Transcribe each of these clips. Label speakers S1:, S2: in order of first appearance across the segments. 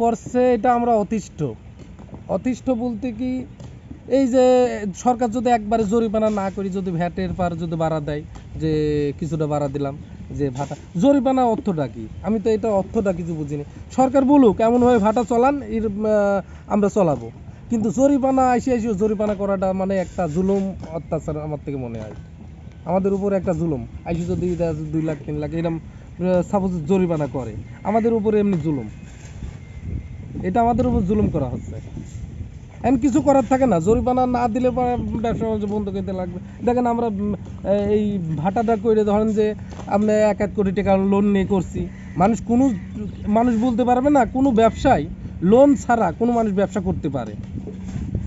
S1: করছে, এটা আমরা অতিষ্ঠ। অতিষ্ঠ বলতে কি, এই যে সরকার যদি একবারে জরিমানা না করি, যদি ভ্যাটের পার যদি বাড়া দেয়, যে কিছুটা বাড়া দিলাম, যে ভাটা, জরিমানা অর্থটা কি? আমি তো এটা অর্থটা কিছু বুঝিনি। সরকার বলুক, এমনভাবে ভাটা চলান, এর আমরা চলাবো। কিন্তু জরিমানা এসে এসে জরিমানা করাটা মানে একটা জুলুম অত্যাচার আমার থেকে মনে হয়। আমাদের উপরে একটা জুলুম। আইসি যদি দুই লাখ, তিন লাখ এরকম সাপোজ জরিমানা করে। আমাদের উপরে এমনি জুলুম। এটা আমাদের উপর জুলুম করা হচ্ছে। এখন কিছু করার থাকে না, জরিমানা না দিলে ব্যবসা বাণিজ্য বন্ধ করতে লাগবে। দেখেন আমরা এই ভাটাটা করে ধরেন যে আমরা এক এক কোটি টাকা লোন নিয়ে করছি। মানুষ কোনো, মানুষ বলতে পারবে না, কোনো ব্যবসায় লোন ছাড়া কোনো মানুষ ব্যবসা করতে পারে।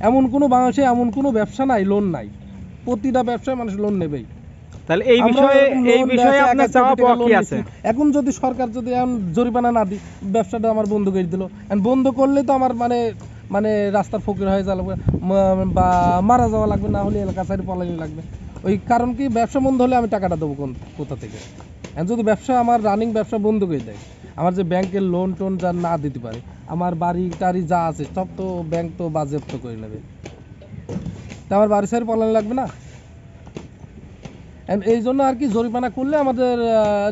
S1: এমন কোনো বাংলাদেশে এমন কোনো ব্যবসা নাই লোন নাই। প্রতিটা ব্যবসায় মানুষ লোন নেবেই।
S2: তাহলে এই বিষয়ে এই বিষয়ে আপনার চাওয়া পাওয়া কি আছে?
S1: এখন যদি সরকার যদি জরিমানা না দিই ব্যবসাটা আমার বন্ধ করে দিল। বন্ধ করলে তো আমার মানে মানে রাস্তার ফকির হয়ে যাওয়া লাগবে বা মারা যাওয়া লাগবে না হলে এলাকা সাইডে লাগবে। ওই কারণ কি ব্যবসা বন্ধ হলে আমি টাকাটা দেবো কোন কোথা থেকে? এখন যদি ব্যবসা আমার রানিং ব্যবসা বন্ধ করে দেয় আমার যে ব্যাংকের লোন টোন যা না দিতে পারে আমার বাড়ি টাড়ি যা আছে সব তো ব্যাংক তো বাজেয়াপ্ত করে নেবে। তা আমার বাড়ি সাইড পলাইনি লাগবে না? এই জন্য আর কি জরিমানা করলে আমাদের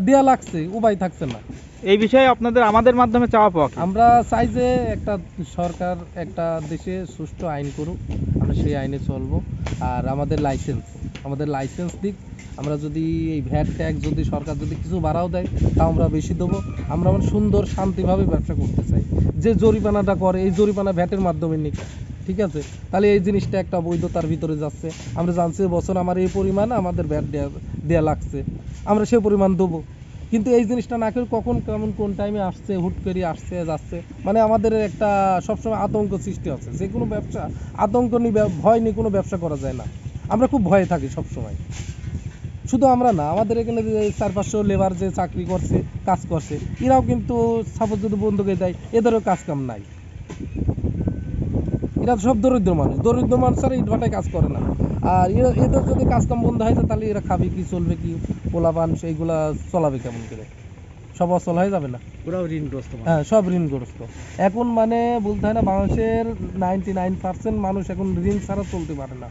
S1: দেয়া লাগছে উপায় থাকছে না।
S2: এই বিষয়ে আপনাদের আমাদের মাধ্যমে চাওয়া পাওয়া
S1: আমরা চাই যে একটা সরকার একটা দেশে সুষ্ঠু আইন করুক আমরা সেই আইনে চলবো। আর আমাদের লাইসেন্স আমাদের লাইসেন্স দিক। আমরা যদি এই ভ্যাট ট্যাক্স যদি সরকার যদি কিছু বাড়াও দেয় তা আমরা বেশি দেবো। আমরা মানে সুন্দর শান্তিভাবে ব্যবসা করতে চাই। যে জরিমানাটা করে এই জরিমানা ভ্যাটের মাধ্যমে নিক। ঠিক আছে? তাহলে এই জিনিসটা একটা বৈধতার ভিতরে যাচ্ছে। আমরা জানছি বছর আমার এই পরিমাণ আমাদের ব্যাট দেওয়া দেওয়া লাগছে। আমরা সেই পরিমাণ দেবো। কিন্তু এই জিনিসটা না করে কখন, কেমন, কোন টাইমে আসছে, হুট করে আসছে, যাচ্ছে? মানে আমাদের একটা সবসময় আতঙ্ক সৃষ্টি হচ্ছে যে কোনো ব্যবসা, আতঙ্ক নিয়ে ভয় নিয়ে কোনো ব্যবসা করা যায় না। আমরা খুব ভয়ে থাকি সবসময়। শুধু আমরা না, আমাদের এখানে যে চার পাঁচশো লেবার যে চাকরি করছে, কাজ করছে, এরাও কিন্তু সাপোজ যদি বন্ধুকে দেয়, এদেরও কাজ কাম নাই। এরা সব দরিদ্র মানুষ। দরিদ্র মানুষ আর ইটভাটায় কাজ করে না। আর এদের যদি কাজ কাম বন্ধ হয় তাহলে এরা খাবে কি চলবে কি পোলাপান সেইগুলা চলাবে কেমন করে? সব অচল হয়ে যাবে না?
S2: ওরাও ঋণগ্রস্ত
S1: হ্যাঁ সব ঋণগ্রস্ত। এখন মানে বলতে হয় না বাংলাদেশের নাইনটি নাইন পার্সেন্ট মানুষ এখন ঋণ ছাড়া চলতে পারে না।